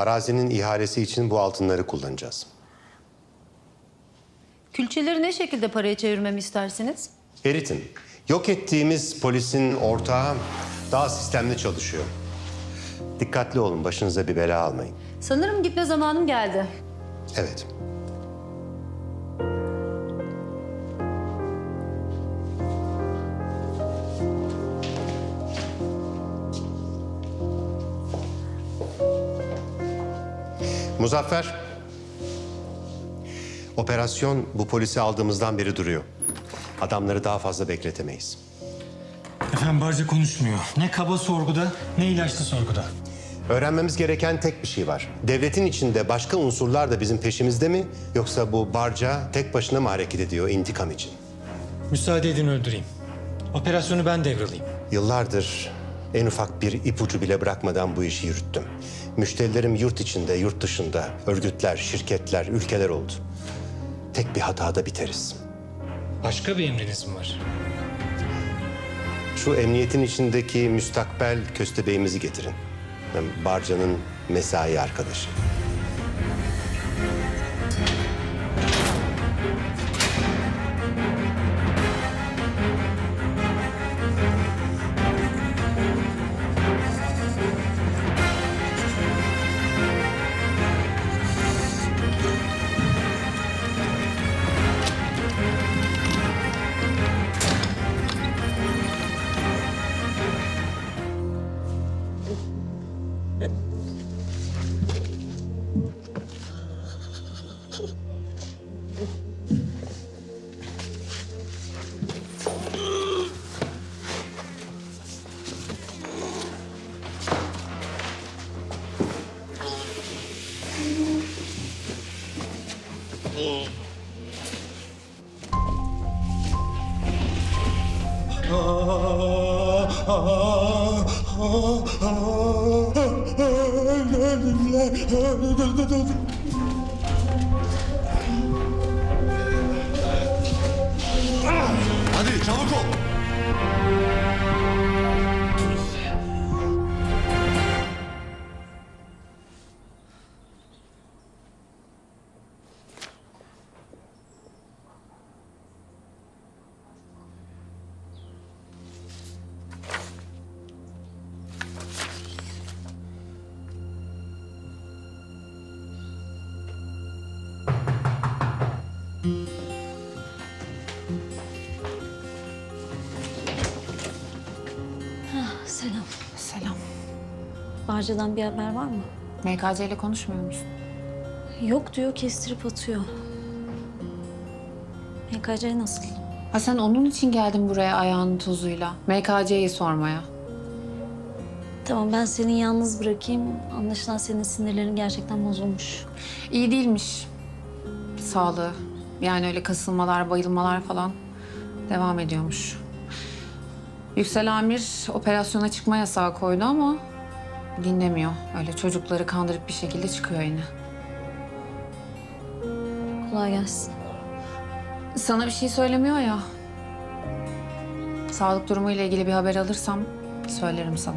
Arazinin ihalesi için bu altınları kullanacağız. Külçeleri ne şekilde paraya çevirmemi istersiniz? Eritin. Yok ettiğimiz polisin ortağı daha sistemli çalışıyor. Dikkatli olun, başınıza bir bela almayın. Sanırım gitme zamanım geldi. Evet. Muzaffer. Operasyon bu polisi aldığımızdan beri duruyor. Adamları daha fazla bekletemeyiz. Efendim Barca konuşmuyor. Ne kaba sorguda ne ilaçlı sorguda. Öğrenmemiz gereken tek bir şey var. Devletin içinde başka unsurlar da bizim peşimizde mi? Yoksa bu barca tek başına mı hareket ediyor intikam için? Müsaade edin öldüreyim. Operasyonu ben devralayım. Yıllardır en ufak bir ipucu bile bırakmadan bu işi yürüttüm. Müşterilerim yurt içinde, yurt dışında, örgütler, şirketler, ülkeler oldu. Tek bir hatada biteriz. Başka bir emriniz mi var? Şu emniyetin içindeki müstakbel köstebeğimizi getirin. Yani Barca'nın mesai arkadaşı. 아, 아, 아, Hadi çabuk ol. Selam. Selam. Barca'dan bir haber var mı? MKC ile konuşmuyor musun? Yok diyor kestirip atıyor. MKC nasıl? Ha sen onun için geldin buraya ayağının tozuyla. MKC'yi sormaya. Tamam ben seni yalnız bırakayım. Anlaşılan senin sinirlerin gerçekten bozulmuş. İyi değilmiş. Sağlığı. Yani öyle kasılmalar, bayılmalar falan devam ediyormuş. Yüksel Amir operasyona çıkma yasağı koydu ama dinlemiyor. Öyle çocukları kandırıp bir şekilde çıkıyor yine. Kolay gelsin. Sana bir şey söylemiyor ya. Sağlık durumu ile ilgili bir haber alırsam söylerim sana.